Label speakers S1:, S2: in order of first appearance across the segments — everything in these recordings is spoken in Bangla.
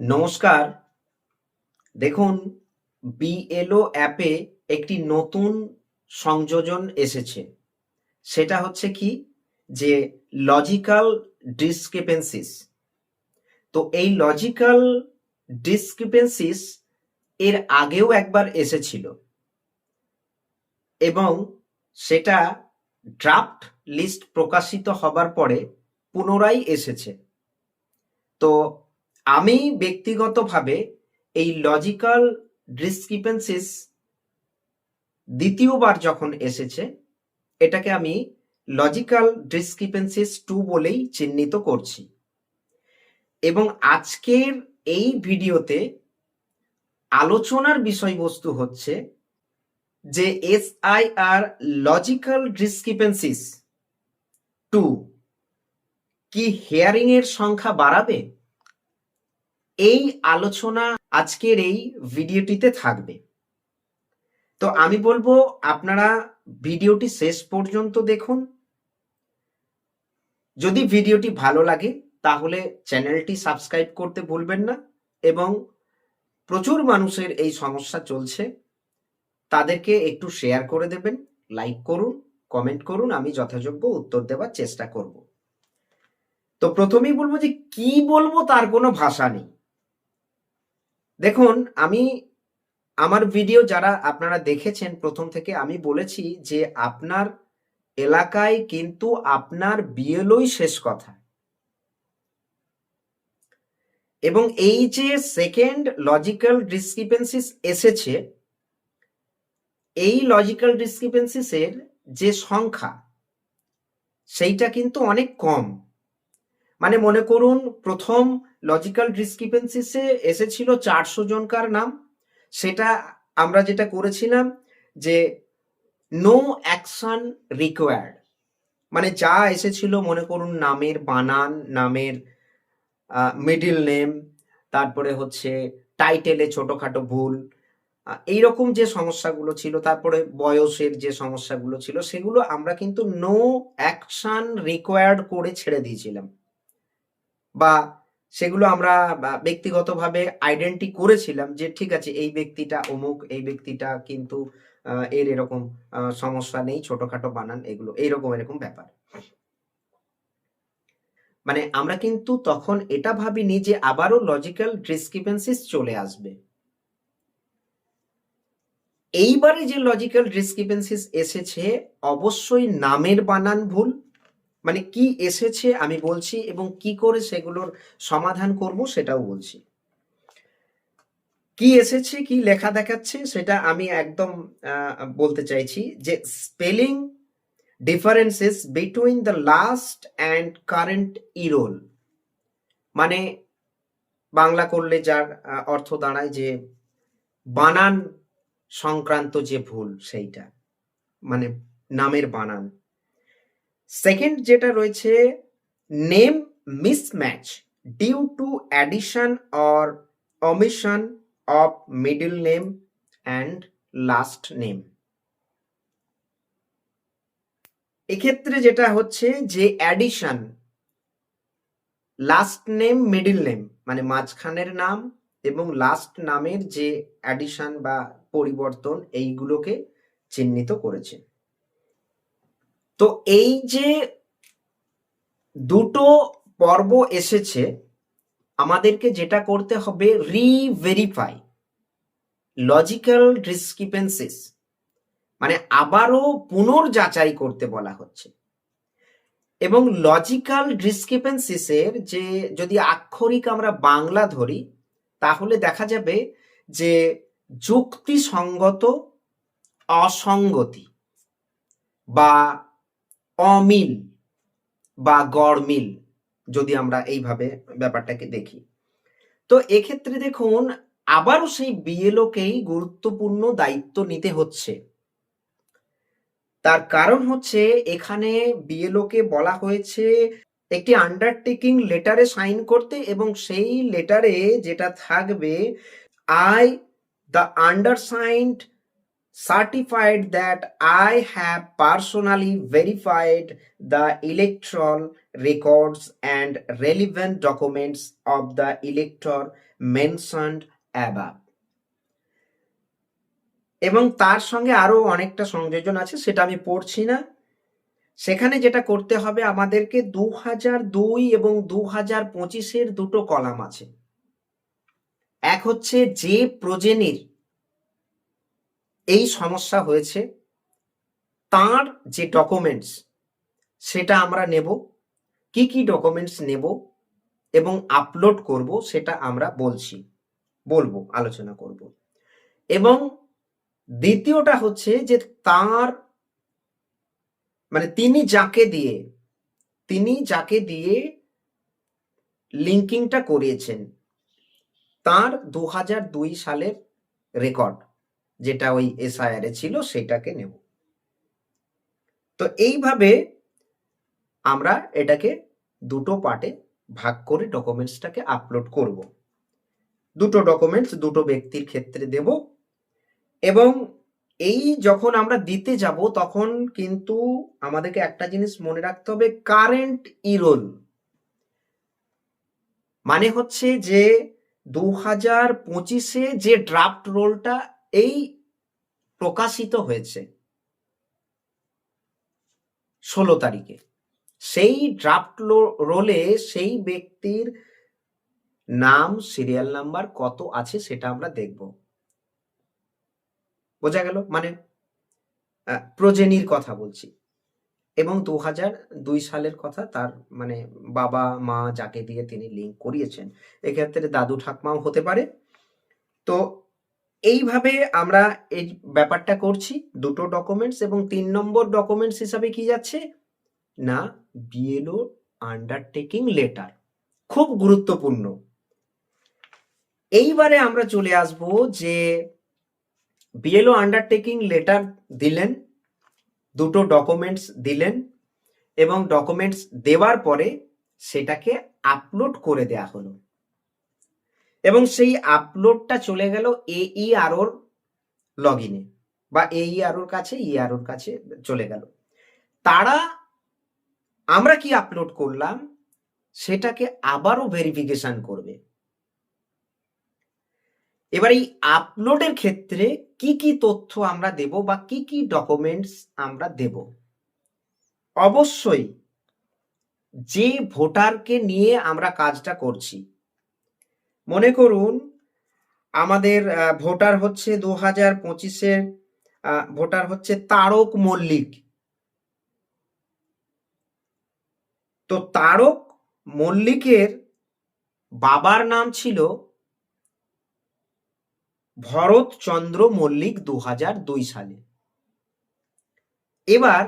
S1: নমস্কার। দেখুন বিএলও অ্যাপে একটি নতুন সংযোজন এসেছে। সেটা হচ্ছে কি? যে লজিক্যাল ডিসক্রিপেন্সিস তো এই লজিক্যাল ডিসক্রিপেন্সিস এর আগেও একবার এসেছিল। এবং সেটা ড্রাফট লিস্ট প্রকাশিত হবার পরে পুনরায় এসেছে। তো আমি ব্যক্তিগতভাবে এই লজিক্যাল ডিসক্রিপেন্সিস দ্বিতীয়বার যখন এসেছে, এটাকে আমি লজিক্যাল ডিসক্রিপেন্সিস টু বলেই চিহ্নিত করছি। এবং আজকের এই ভিডিওতে আলোচনার বিষয়বস্তু হচ্ছে যে S I R logical discrepancies two কি হেয়ারিং এর সংখ্যা বাড়াবে? এই আলোচনা আজকের এই ভিডিওটিতে থাকবে। তো আমি বলব, আপনারা ভিডিওটি শেষ পর্যন্ত দেখুন। যদি ভিডিওটি ভালো লাগে, তাহলে চ্যানেলটি সাবস্ক্রাইব করতে ভুলবেন না এবং প্রচুর মানুষের এই সমস্যা চলছে। তাদেরকে একটু শেয়ার করে দেবেন লাইক করুন কমেন্ট করুন, আমি যথাযোগ্য উত্তর দেওয়ার চেষ্টা করব। তো প্রথমেই বলব যে, কি বলব তার কোনো ভাষা নেই। দেখুন, আমি আমার ভিডিও যারা আপনারা দেখেছেন, প্রথম থেকে আমি বলেছি যে আপনার এলাকায় কিন্তু আপনার বিএলওই শেষ কথা। এবং এই যে সেকেন্ড লজিক্যাল ডিসক্রিপেন্সিস এসেছে, এই লজিক্যাল ডিসক্রিপেন্সিসের যে সংখ্যা, সেইটা কিন্তু অনেক কম। মানে মনে করুন, প্রথম লজিক্যাল ডিসক্রিপেন্সিসে এসেছিল চারশো জনকার নাম। সেটা আমরা যেটা করেছিলাম যে নো অ্যাকশন রিকোয়ার্ড মানে যা এসেছিল মনে করুন নামের বানান, নামের মিডিল নেম তারপরে হচ্ছে টাইটেলে ছোটোখাটো ভুল এইরকম যে সমস্যাগুলো ছিল, তারপরে বয়সের যে সমস্যাগুলো ছিল, সেগুলো আমরা কিন্তু নো অ্যাকশন রিকোয়ার্ড করে ছেড়ে দিয়েছিলাম। বা সেগুলো আমরা ব্যক্তিগতভাবে আইডেন্টি করেছিলাম যে ঠিক আছে, এই ব্যক্তিটা অমুক, এই ব্যক্তিটা কিন্তু এর এরকম সমস্যা নেই, ছোটখাটো বানান, এগুলো, এইরকম এরকম ব্যাপার। মানে আমরা কিন্তু তখন এটা ভাবিনি যে আবারও লজিক্যাল ডিসক্রিপেন্সিস চলে আসবে। এইবারে যে লজিক্যাল ডিসক্রিপেন্সিস এসেছে, অবশ্যই নামের বানান ভুল মানে কি এসেছে আমি বলছি এবং কি করে সেগুলোর সমাধান করব সেটাও বলছি। কি এসেছে, কি লেখা দেখাচ্ছে সেটা আমি একদম বলতে চাইছি যে spelling differences between the last and current e-roll মানে বাংলা করলে যার অর্থ দাঁড়ায় যে বানান সংক্রান্ত যে ভুল সেইটা মানে নামের বানান। সেকেন্ড যেটা রয়েছে name mismatch due to addition or omission of middle name and last name এক্ষেত্রে যেটা হচ্ছে যে addition last name middle name মানে মাঝখানের নাম এবং লাস্ট নামের যে অ্যাডিশন বা পরিবর্তন, এইগুলোকে চিহ্নিত করেছে। তো এই যে দুটো পর্ব এসেছে, আমাদেরকে যেটা করতে হবে রিভেরিফাই লজিক্যাল ডিসক্রিপেন্সিস মানে আবারও পুনর্যাচাই করতে বলা হচ্ছে। এবং লজিক্যাল ডিসক্রিপেন্সিসের যে, যদি আক্ষরিক আমরা বাংলা ধরি, তাহলে দেখা যাবে যে যুক্তিসঙ্গত অসঙ্গতি বা অমিল বা গড়মিল, যদি আমরা এইভাবে ব্যাপারটাকে দেখি। তো এক্ষেত্রে দেখুন, আবারও সেই বিএলওকেই গুরুত্বপূর্ণ দায়িত্ব নিতে হচ্ছে। তার কারণ হচ্ছে, এখানে বিএলওকে বলা হয়েছে একটি আন্ডারটেকিং লেটারে সাইন করতে এবং সেই লেটারে যেটা থাকবে I the undersigned certified that I have personally verified the electoral records and relevant documents of the elector mentioned above এবং তার সঙ্গে আরও অনেকটা সংযোজন আছে সেটা আমি পড়ছি না সেখানে যেটা করতে হবে আমাদেরকে দু হাজার দুই এবং দু হাজার পঁচিশের দুটো কলাম আছে এক হচ্ছে যে প্রজেনির এই সমস্যা হয়েছে, তার যে ডকুমেন্টস সেটা আমরা নেব, কি কি ডকুমেন্টস নেব এবং আপলোড করব সেটা আমরা বলছি, বলব, আলোচনা করব। এবং দ্বিতীয়টা হচ্ছে যে তার মানে তিনি যাকে দিয়ে, তিনি যাকে দিয়ে লিঙ্কিংটা করিয়েছেন, তার দু সালের রেকর্ড যেটা ওই এসআইআর এ ছিল সেটাকে নেব। তো এইভাবে আমরা এটাকে দুটো পার্টে ভাগ করে ডকুমেন্টসটাকে আপলোড করব। দুটো ডকুমেন্টস দুটো ব্যক্তির ক্ষেত্রে দেব এবং এই যখন আমরা দিতে যাব, তখন কিন্তু আমাদেরকে একটা জিনিস মনে রাখতে হবে কারেন্ট ইরোল মানে হচ্ছে যে দু হাজার পঁচিশে যে ড্রাফট রোলটা এই প্রকাশিত হয়েছে ষোলো তারিখে। সেই ড্রাফট রোলে সেই ব্যক্তির নাম সিরিয়াল নাম্বার কত আছে সেটা আমরা দেখব। বোঝা গেল? মানে প্রজেনির কথা বলছি। এবং দু হাজার দুই সালের কথা তার মানে বাবা, মা যাকে দিয়ে তিনি লিঙ্ক করিয়েছেন। এক্ষেত্রে দাদু ঠাকমাও হতে পারে। তো এইভাবে আমরা এই ব্যাপারটা করছি। দুটো ডকুমেন্টস এবং তিন নম্বর ডকুমেন্টস হিসাবে কি যাচ্ছে? না বিএলও আন্ডারটেকিং লেটার খুব গুরুত্বপূর্ণ। এইবারে আমরা চলে আসব যে বিএলও আন্ডারটেকিং লেটার দিলেন, দুটো ডকুমেন্টস দিলেন এবং ডকুমেন্টস দেওয়ার পরে সেটাকে আপলোড করে দেয়া হলো। এবং সেই আপলোডটা চলে গেল এই আরোর লগ ইনে বা এই আরোর কাছে ই আরোর কাছে চলে গেল। তারা, আমরা কি আপলোড করলাম? সেটাকে আবারও ভেরিফিকেশন করবে। এবার এই আপলোডের ক্ষেত্রে কি কি তথ্য আমরা দেব বা কি কি ডকুমেন্টস আমরা দেব? অবশ্যই যে ভোটারকে নিয়ে আমরা কাজটা করছি মনে করুন, আমাদের ভোটার হচ্ছে দু হাজার পঁচিশের ভোটার হচ্ছে তারক মল্লিক। তো তারক মল্লিকের বাবার নাম ছিল ভরতচন্দ্র মল্লিক দু হাজার দুই সালে। এবার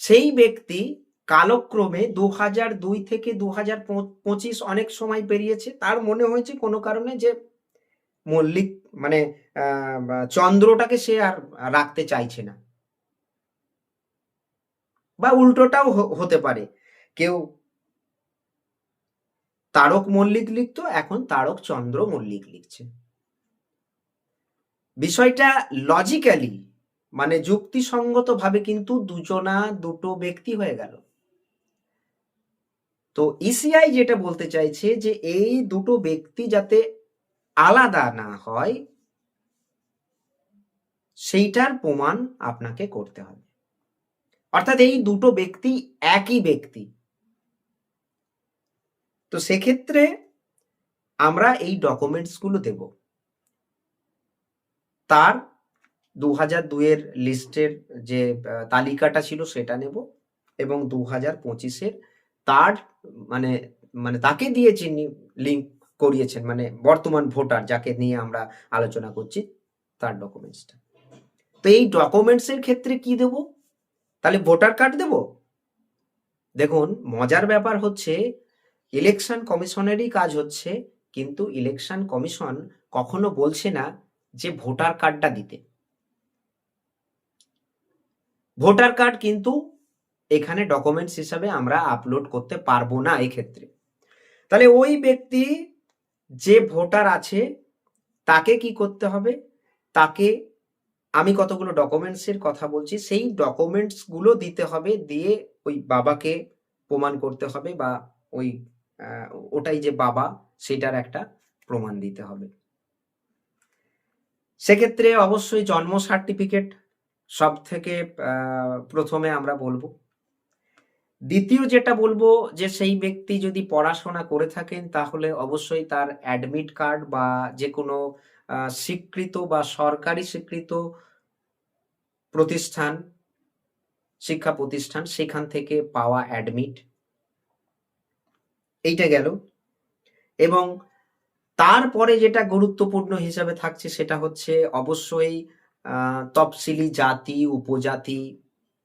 S1: সেই ব্যক্তি কালক্রমে দু হাজার দুই থেকে দু হাজার পঁচিশ অনেক সময় পেরিয়েছে। তার মনে হয়েছে কোনো কারণে যে মল্লিক মানে চন্দ্রটাকে সে আর রাখতে চাইছে না। বা উল্টোটাও হতে পারে। কেউ তারক মল্লিক লিখতো, এখন তারক চন্দ্র মল্লিক লিখছে। বিষয়টা লজিক্যালি মানে যুক্তিসঙ্গত ভাবে কিন্তু দুজনা, দুটো ব্যক্তি হয়ে গেল। তো ইসিআই যেটা বলতে চাইছে যে এই দুটো ব্যক্তি যাতে আলাদা না হয়, সেইটার প্রমাণ আপনাকে করতে হবে। অর্থাৎ এই দুটো ব্যক্তি একই ব্যক্তি। তো সেক্ষেত্রে আমরা এই ডকুমেন্টসগুলো দেব। তার দু হাজার দুইয়ের লিস্টের যে তালিকাটা ছিল সেটা নেব এবং দু হাজার পঁচিশের তার মানে মানে তাকে দিয়ে যিনি লিঙ্ক করিয়েছেন মানে বর্তমান ভোটার যাকে নিয়ে আমরা আলোচনা করছি, তার ডকুমেন্টসটা তো এই ডকুমেন্টসের ক্ষেত্রে কি দেব? তাহলে ভোটার কার্ড দেব? দেখুন, মজার ব্যাপার হচ্ছে ইলেকশন কমিশনেরই কাজ হচ্ছে, কিন্তু ইলেকশন কমিশন কখনো বলছে না যে ভোটার কার্ডটা দিতে। ভোটার কার্ড কিন্তু এখানে ডকুমেন্টস হিসাবে আমরা আপলোড করতে পারব না এই ক্ষেত্রে তাহলে ওই ব্যক্তি যে ভোটার আছে, তাকে কি করতে হবে? তাকে আমি কতগুলো ডকুমেন্টসের কথা বলছি, সেই ডকুমেন্টসগুলো দিতে হবে, দিয়ে ওই বাবাকে প্রমাণ করতে হবে বা ওই ওটাই যে বাবা, সেটার একটা প্রমাণ দিতে হবে। সেক্ষেত্রে অবশ্যই জন্ম সার্টিফিকেট সব থেকে প্রথমে আমরা বলব। দ্বিতীয় যেটা বলব যে সেই ব্যক্তি যদি পড়াশোনা করে থাকেন, তাহলে অবশ্যই তার অ্যাডমিট কার্ড বা যে কোনো স্বীকৃত বা সরকারি স্বীকৃত প্রতিষ্ঠান, শিক্ষা প্রতিষ্ঠান সেখান থেকে পাওয়া অ্যাডমিট এইটা গেল। এবং তারপরে যেটা গুরুত্বপূর্ণ হিসাবে থাকছে সেটা হচ্ছে অবশ্যই তফসিলি জাতি, উপজাতি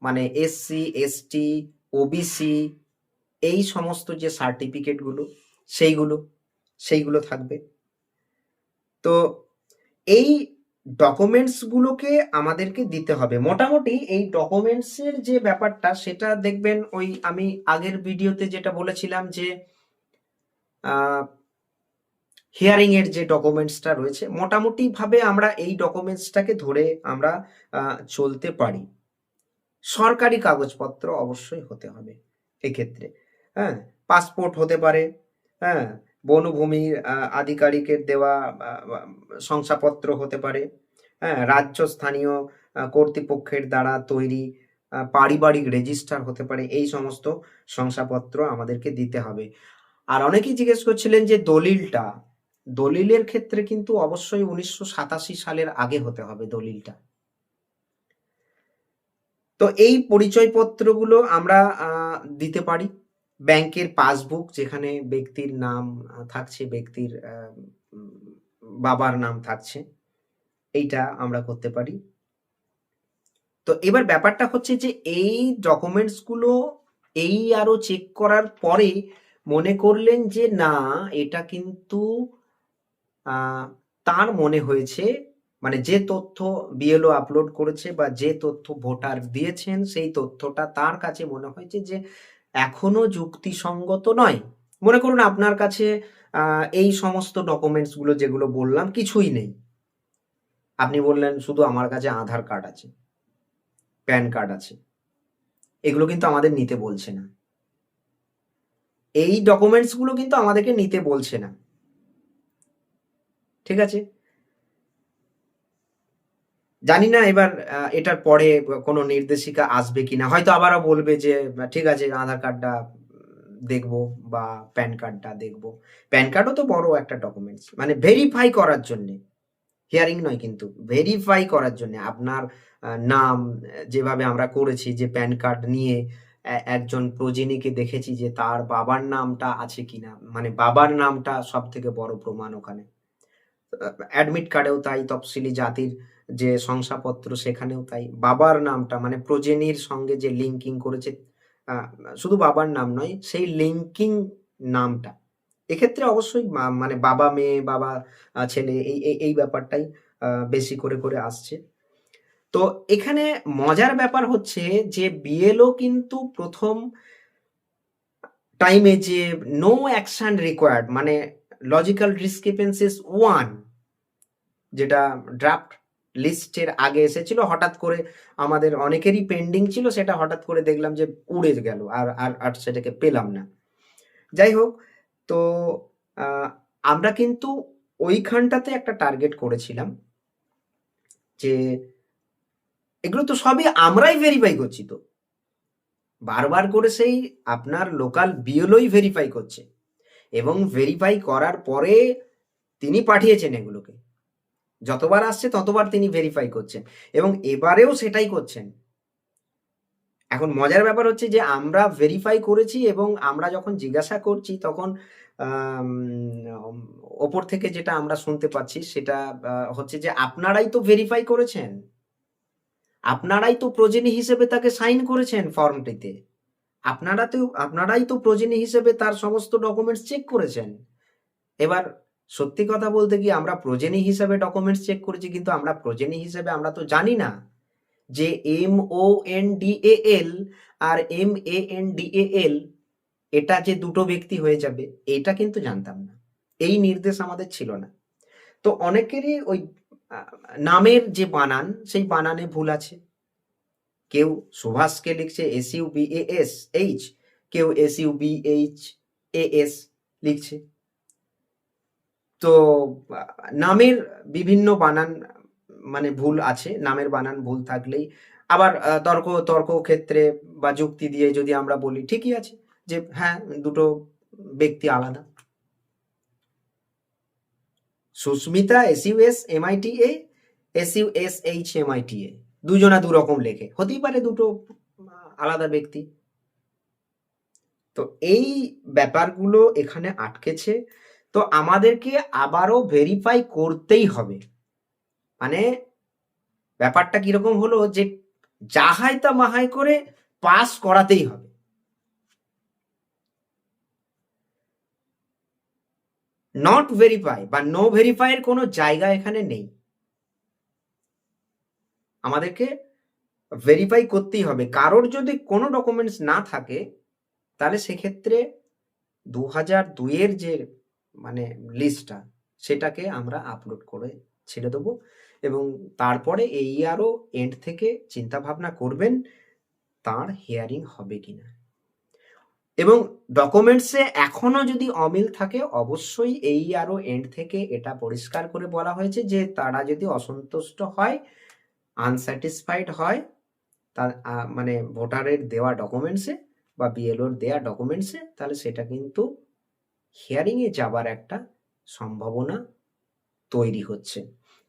S1: মানে এসসি এসটি ওবিসি এই সমস্ত যে সার্টিফিকেটগুলো সেইগুলো সেইগুলো থাকবে। তো এই ডকুমেন্টসগুলোকে আমাদেরকে দিতে হবে। মোটামুটি এই ডকুমেন্টসের যে ব্যাপারটা, সেটা দেখবেন ওই আমি আগের ভিডিওতে যেটা বলেছিলাম যে হিয়ারিং এর যে ডকুমেন্টসটা রয়েছে মোটামুটি ভাবে আমরা এই ডকুমেন্টসটাকে ধরে আমরা চলতে পারি। সরকারি কাগজপত্র অবশ্যই হতে হবে এক্ষেত্রে। হ্যাঁ পাসপোর্ট হতে পারে হ্যাঁ বনভূমির আধিকারিকের দেওয়া শংসাপত্র হতে পারে হ্যাঁ রাজ্য স্থানীয় কর্তৃপক্ষের দ্বারা তৈরি পারিবারিক রেজিস্টার হতে পারে, এই সমস্ত শংসাপত্র আমাদেরকে দিতে হবে। আর অনেকেই জিজ্ঞেস করছিলেন যে দলিলটা, দলিলের ক্ষেত্রে কিন্তু অবশ্যই উনিশশো সাতাশি সালের আগে হতে হবে দলিলটা। তো এই পরিচয়পত্রগুলো আমরা দিতে পারি। ব্যাংকের পাসবুক যেখানে ব্যক্তির নাম থাকছে, ব্যক্তির বাবার নাম থাকছে, এইটা আমরা করতে পারি। তো এবার ব্যাপারটা হচ্ছে যে, এই ডকুমেন্টসগুলো এই আরও চেক করার পরে মনে করলেন যে, না, এটা কিন্তু তার মনে হয়েছে মানে যে তথ্য বিএলও আপলোড করেছে বা যে তথ্য ভোটার দিয়েছেন, সেই তথ্যটা তার কাছে মনে হয়েছে যে এখনও যুক্তিসঙ্গত নয়। মনে করুন আপনার কাছে এই সমস্ত ডকুমেন্টসগুলো যেগুলো বললাম, কিছুই নেই। আপনি বললেন শুধু আমার কাছে আধার কার্ড আছে, প্যান কার্ড আছে। এগুলো কিন্তু আমাদের নিতে বলছে না। এই ডকুমেন্টসগুলো কিন্তু আমাদেরকে নিতে বলছে না। ঠিক আছে? জানি না এবার এটার পরে কোনো নির্দেশিকা আসবে কিনা। হয়তো আবারও বলবে যে ঠিক আছে, আধার কার্ডটা দেখব বা প্যান কার্ডটা দেখব। প্যান কার্ডও তো বড় একটা ডকুমেন্টস মানে ভেরিফাই করার জন্য হিয়ারিং নয় কিন্তু ভেরিফাই করার জন্য আপনার নাম, যেভাবে আমরা করেছি, যে প্যান কার্ড নিয়ে একজন প্রজিনীকে দেখেছি যে তার বাবার নামটা আছে কিনা। মানে বাবার নামটা সব থেকে বড় প্রমাণ ওখানে। অ্যাডমিট কার্ডেও তাই তফসিলি জাতির যে শংসাপত্র সেখানেও তাই। বাবার নামটা মানে প্রজেনির সঙ্গে যে লিঙ্কিং করেছে শুধু বাবার নাম নয়, সেই লিঙ্কিং নামটা। এক্ষেত্রে অবশ্যই মানে বাবা মেয়ে, বাবা ছেলে, এই, এই- এই ব্যাপারটাই বেশি করে করে আসছে। তো এখানে মজার ব্যাপার হচ্ছে যে বিএলও কিন্তু প্রথম টাইমে যে নো অ্যাকশন রিকোয়ার্ড মানে লজিক্যাল ডিসক্রিপেন্সিস ওয়ান যেটা ড্রাফট লিস্টের আগে এসেছিল, হঠাৎ করে আমাদের অনেকেরই পেন্ডিং ছিল, সেটা হঠাৎ করে দেখলাম যে উড়ে গেল আর আর আর সেটাকে পেলাম না। যাই হোক, তো আমরা কিন্তু ওইখানটাতে একটা টার্গেট করেছিলাম যে এগুলো তো সবই আমরাই ভেরিফাই করছি তো। বারবার করে সেই আপনার লোকাল বিএলওই ভেরিফাই করছে এবং ভেরিফাই করার পরে তিনি পাঠিয়েছেন এগুলোকে। যতবার আসছে, ততবার তিনি ভেরিফাই করছেন এবং এবারেও সেটাই করছেন। এখন মজার ব্যাপার হচ্ছে যে, আমরা ভেরিফাই করেছি এবং আমরা যখন জিজ্ঞাসা করছি, তখন ওপর থেকে যেটা আমরা শুনতে পাচ্ছি, সেটা হচ্ছে যে, আপনারাই তো ভেরিফাই করেছেন। আপনারাই তো প্রজেনি হিসেবে তাকে সাইন করেছেন ফর্মটিতে আপনারা তো, আপনারাই তো প্রজেনি হিসেবে তার সমস্ত ডকুমেন্টস চেক করেছেন। এবার সত্যি কথা বলতে কি আমরা প্রজেনি হিসেবে ডকুমেন্টস চেক করেছি, কিন্তু আমরা প্রজেনি হিসেবে আমরা তো জানি না যে M O N D A L R M A N D A L এটা যে দুটো ব্যক্তি হয়ে যাবে, এটা কিন্তু জানতাম না। এই নির্দেশ আমাদের ছিল না। তো অনেকেরই ওই নামের যে বানান, সেই বানানে ভুল আছে। কেউ সুভাষকে লিখছে S U B A S H কেউ S U B H A S লিখছে। তো, নামের বিভিন্ন বানান মানে ভুল আছে, নামের বানান ভুল থাকলেই। আবার তর্ক তর্ক ক্ষেত্রে বা যুক্তি দিয়ে যদি আমরা বলি, ঠিকই আছে যে হ্যাঁ দুটো ব্যক্তি আলাদা। Susmita, S U S, M I T A, S U S, H, M I T A. দুজনা দু রকম লেখে। হতেই পারে দুটো আলাদা ব্যক্তি। তো এই ব্যাপারগুলো এখানে আটকেছে। তো আমাদেরকে আবারও ভেরিফাই করতেই হবে। মানে ব্যাপারটা কীরকম হলো যে যাহাই তা মাহাই করে পাস করাতেই হবে। নট ভেরিফাই বা নো ভেরিফাইয়ের কোনো জায়গা এখানে নেই। আমাদেরকে ভেরিফাই করতেই হবে। কারোর যদি কোনো ডকুমেন্টস না থাকে, তাহলে সেক্ষেত্রে দু হাজার দুইয়ের যে মানে লিস্টটা সেটাকে আমরা আপলোড করে ছেড়ে দেবো এবং তারপরে এই আরও এন্ড থেকে চিন্তা ভাবনা করবেন তার হিয়ারিং হবে কি না। এবং ডকুমেন্টসে এখনও যদি অমিল থাকে, অবশ্যই এই আরও এন্ড থেকে এটা পরিষ্কার করে বলা হয়েছে যে তারা যদি অসন্তুষ্ট হয় আনস্যাটিসফাইড হয়, তার মানে ভোটারের দেওয়া ডকুমেন্টসে বা বিএলওর দেওয়া ডকুমেন্টসে তাহলে সেটা কিন্তু হিয়ারিংয়ে যাবার একটা সম্ভাবনা তৈরি হচ্ছে।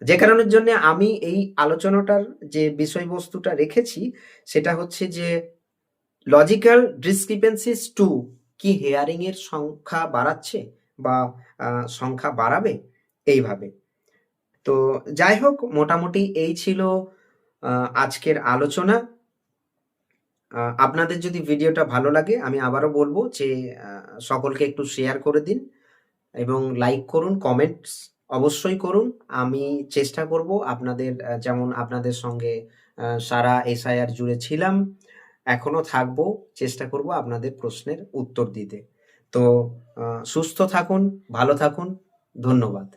S1: যে কারণের জন্য আমি এই আলোচনাটার যে বিষয়বস্তুটা রেখেছি, সেটা হচ্ছে যে লজিক্যাল ডিসক্রিপেন্সিস টু কি হেয়ারিং এর সংখ্যা বাড়াচ্ছে বা সংখ্যা বাড়াবে এইভাবে। তো যাই হোক, মোটামুটি এই ছিল আজকের আলোচনা। আপনাদের যদি ভিডিওটা ভালো লাগে, আমি আবারও বলব যে সকলকে একটু শেয়ার করে দিন এবং লাইক করুন কমেন্টস অবশ্যই করুন। আমি চেষ্টা করব আপনাদের যেমন আপনাদের সঙ্গে সারা এসআইআর জুড়ে ছিলাম এখনও থাকব, চেষ্টা করব আপনাদের প্রশ্নের উত্তর দিতে। তো সুস্থ থাকুন, ভালো থাকুন, ধন্যবাদ।